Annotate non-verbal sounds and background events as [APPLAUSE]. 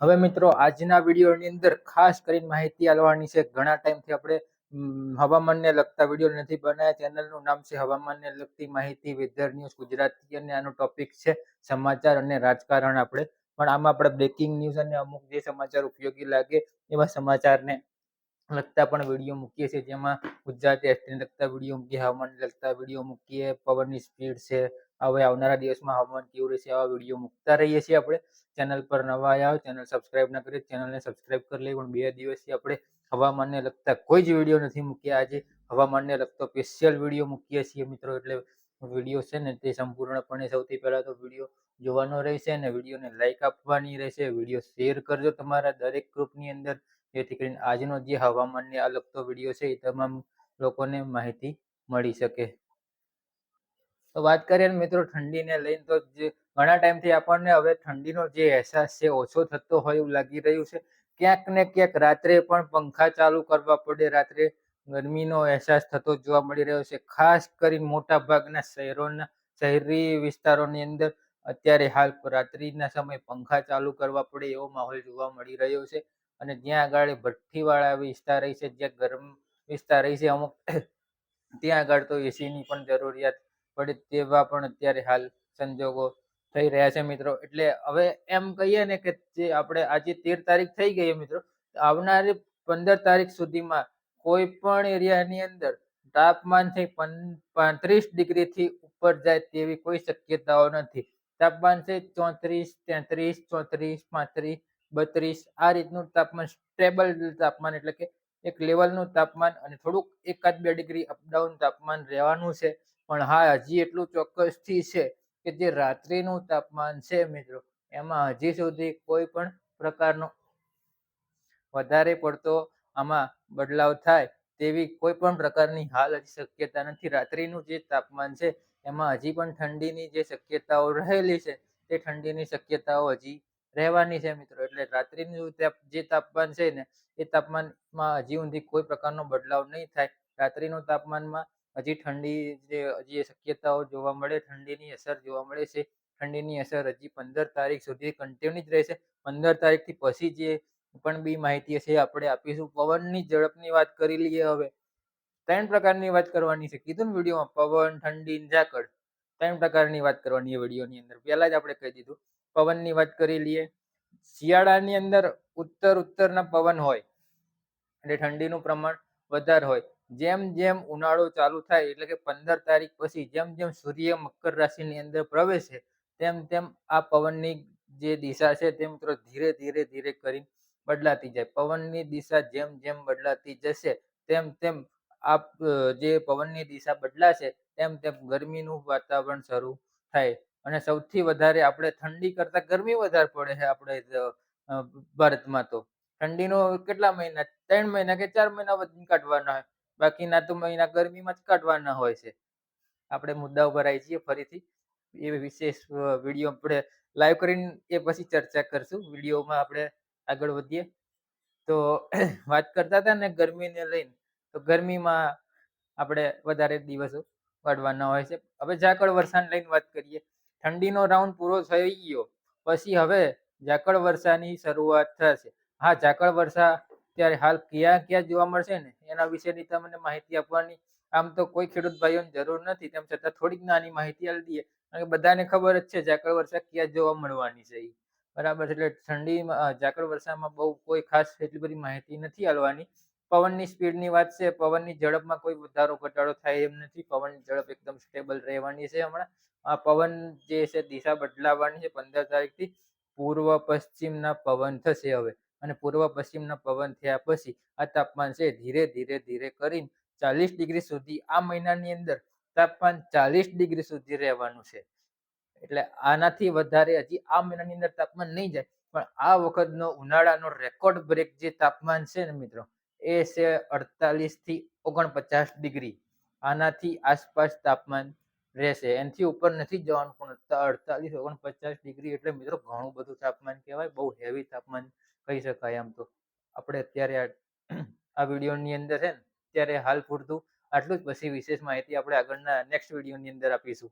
હવે મિત્રો, આજના વિડીયોની અંદર ખાસ કરીને માહિતી આલવાની છે. ઘણા ટાઈમથી આપણે હવામાનને લગતા વીડિયો નથી બનાવ્યા ચેનલનું નામ છે હવામાનને લગતી માહિતી વેધર ન્યૂઝ ગુજરાતી અને આનો ટોપિક છે સમાચાર અને રાજકારણ આપણે. પણ આમાં આપણે બ્રેકિંગ ન્યૂઝ અને અમુક જે સમાચાર ઉપયોગી લાગે એવા સમાચારને લગતા પણ વીડિયો મૂકીએ છીએ. જેમાં ગુજરાતી એસટીને લગતા વીડિયો મૂકીએ, હવામાનને લગતા વીડિયો મૂકીએ, પવનની સ્પીડ છે હવે આવનારા દિવસમાં હવામાન કેવું રહેશે આવા વીડિયો મૂકતા રહીએ છીએ આપણે. ચેનલ પર નવા આવ્યા ચેનલ સબસ્ક્રાઇબ ના કરી ચેનલને સબસ્ક્રાઇબ કરી લઈએ. પણ બે દિવસથી આપણે હવામાનને લગતા કોઈ જ વીડિયો નથી મૂક્યા. આજે હવામાનને લગતો સ્પેશિયલ વીડિયો મૂકીએ છીએ મિત્રો. એટલે વીડિયો છે ને તે સંપૂર્ણપણે સૌથી પહેલાં તો વીડિયો જોવાનો રહેશે અને વિડીયોને લાઇક આપવાની રહેશે. વીડિયો શેર કરજો તમારા દરેક ગ્રુપની અંદર. જેથી કરીને આજનો જે હવામાનને આ લગતો વીડિયો છે એ તમામ લોકોને માહિતી મળી શકે. તો વાત કરીએ મિત્રો ઠંડીને લઈને, તો જે ઘણા ટાઈમથી આપણને હવે ઠંડીનો જે અહેસાસ છે ઓછો થતો હોય એવું લાગી રહ્યું છે. ક્યાંક ને ક્યાંક રાત્રે પણ પંખા ચાલુ કરવા પડે, રાત્રે ગરમીનો અહેસાસ થતો જોવા મળી રહ્યો છે. ખાસ કરીને મોટા ભાગના શહેરોના, શહેરી વિસ્તારોની અંદર અત્યારે હાલ રાત્રિના સમયે પંખા ચાલુ કરવા પડે એવો માહોલ જોવા મળી રહ્યો છે. અને જ્યાં આગળ ભઠ્ઠીવાળા વિસ્તાર છે, જ્યાં ગરમ વિસ્તાર છે, અમુક, [COUGHS] ત્યાં આગળ તો એસીની પણ જરૂરિયાત પડે તેવા પણ અત્યારે હાલ સંજોગો થઈ રહ્યા છે મિત્રો. એટલે હવે એમ કહીએ ને કે જે આપણે આજે તેર તારીખ થઈ ગઈ મિત્રો આવનારી પંદર તારીખ સુધીમાં કોઈ પણ એરિયાની અંદર તાપમાનથી પાંત્રીસ ડિગ્રીથી ઉપર જાય તેવી કોઈ શક્યતાઓ નથી. તાપમાન છે ચોત્રીસ, તેત્રીસ, ચોત્રીસ, પાંત્રીસ, બત્રીસ, આ રીતનું તાપમાન, સ્ટેબલ તાપમાન એટલે કે એક લેવલનું તાપમાન અને થોડુંક એકાદ બે ડિગ્રી અપડાઉન તાપમાન રહેવાનું છે. પણ હા, હજી એટલું ચોક્કસથી છે કે જે રાત્રિનું તાપમાન છે મિત્રો, એમાં હજી સુધી કોઈ પણ પ્રકારનો વધારે પડતો આમાં બદલાવ થાય તેવી કોઈ પણ પ્રકારની હાલ હજી શક્યતા નથી. રાત્રિનું જે તાપમાન છે, એમાં હજી પણ ઠંડીની જે શક્યતાઓ રહેલી છે, તે ઠંડીની શક્યતાઓ હજી રહેવાની છે મિત્રો. એટલે રાત્રિનું જે તાપમાન છે ને, એ તાપમાનમાં હજી સુધી કોઈ પ્રકારનો બદલાવ નહીં થાય. રાત્રિનું તાપમાનમાં હજી ઠંડી જે, હજી શક્યતાઓ જોવા મળે, ઠંડીની અસર જોવા મળે છે, ઠંડીની અસર હજી પંદર તારીખ સુધી કન્ટિન્યુ જ રહેશે. પંદર તારીખથી પછી જે પણ બી માહિતી હશે આપણે આપીશું. પવનની ઝડપની વાત કરી લઈએ હવે. ત્રણ પ્રકારની વાત કરવાની છે. કીધું ને વિડીયોમાં, પવન, ઠંડી, ઝાકળ. ત્રણ પ્રકારની વાત કરવાની છે વિડીયોની અંદર. પહેલા જ આપણે કહી દીધું. પવનની વાત કરી લઈએ. શિયાળાની અંદર ઉત્તર ઉત્તરના પવન હોય એટલે ઠંડીનું પ્રમાણ વધારે હોય. જેમ જેમ ઉનાળો ચાલુ થાય, એટલે કે પંદર તારીખ પછી જેમ જેમ સૂર્ય મકર રાશિની અંદર પ્રવેશે, તેમ તેમ આ પવનની જે દિશા છે તે મિત્રો ધીરે ધીરે ધીરે કરી બદલાતી જાય. પવનની દિશા જેમ જેમ બદલાતી જશે, તેમ તેમ આ જે પવનની દિશા બદલાશે, તેમ તેમ ગરમીનું વાતાવરણ શરૂ થાય. અને સૌથી વધારે આપણે ઠંડી કરતા ગરમી વધારે પડે છે આપણે ભારતમાં તો. ઠંડીનો કેટલા મહિના? ત્રણ મહિના કે ચાર મહિના વધી કાઢવાના હોય. બાકીના તો મહિના ગરમીમાં જ કાઢવાના હોય છે. આપણે મુદ્દા ઉપર આવી છીએ ફરીથી. એ વિશેષ વીડિયો આપણે લાઈવ કરીને એ પછી ચર્ચા કરશું. વિડીયોમાં આપણે આગળ વધીએ. તો [COUGHS] વાત કરતા હતા ને ગરમીને લઈને, તો ગરમીમાં આપણે વધારે દિવસો કાઢવાના હોય છે. હવે ઝાકળ વર્ષાને લઈને વાત કરીએ. ઠંડીનો રાઉન્ડ પૂરો થઈ ગયો. પછી હવે ઝાકળ વર્ષાની શરૂઆત થશે. હા, ઝાકળ વર્ષા ત્યારે હાલ કયા કયા જોવા મળશે ને, એના વિશેની તમને માહિતી આપવાની. આમ તો કોઈ ખેડૂત ભાઈઓની જરૂર નથી, તેમ છતાં થોડીક નાની માહિતી આપી દઈએ. કારણ કે બધાને ખબર જ છે, ઝાકળ વર્ષા ક્યાં જોવા મળવાની છે બરાબર એટલે ઠંડીમાં ઝાકળ વર્ષામાં બહુ કોઈ ખાસ એટલી બધી માહિતી નથી આલવાની. પવનની સ્પીડની વાત છે, પવનની ઝડપમાં કોઈ વધારો ઘટાડો થાય એમ નથી. પવનની ઝડપ એકદમ સ્ટેબલ રહેવાની છે હમણાં. આ પવન જે છે, દિશા બદલાવાની છે, પંદર તારીખથી પૂર્વ પશ્ચિમના પવન થશે હવે. અને પૂર્વ પશ્ચિમના પવન થયા પછી આ તાપમાન છે ધીરે ધીરે ધીરે કરીને ચાલીસ ડિગ્રી સુધી આ મહિનાની અંદર તાપમાન ચાલીસ ડિગ્રી સુધી રહેવાનું છે. એટલે આનાથી વધારે હજી આ મહિનાની અંદર તાપમાન નહીં જાય, પણ આ વખતનો ઉનાળાનો રેકોર્ડ બ્રેક જે તાપમાન છે ને મિત્રો, એ છે અડતાલીસથી ઓગણપચાસ ડિગ્રી. આનાથી આસપાસ તાપમાન રહેશે. એનાથી ઉપર નથી જવાનું પણ અડતાલીસ, ઓગણપચાસ ડિગ્રી એટલે મિત્રો ઘણું બધું તાપમાન કહેવાય, બહુ હેવી તાપમાન કહી શકાય આમ તો. આપણે અત્યારે [CLEARS THROAT] આ વિડીયોની અંદર છે ને, ત્યારે હાલ પૂરતું આટલું જ. પછી વિશેષ માહિતી આપણે આગળના નેક્સ્ટ વિડીયોની અંદર આપીશું.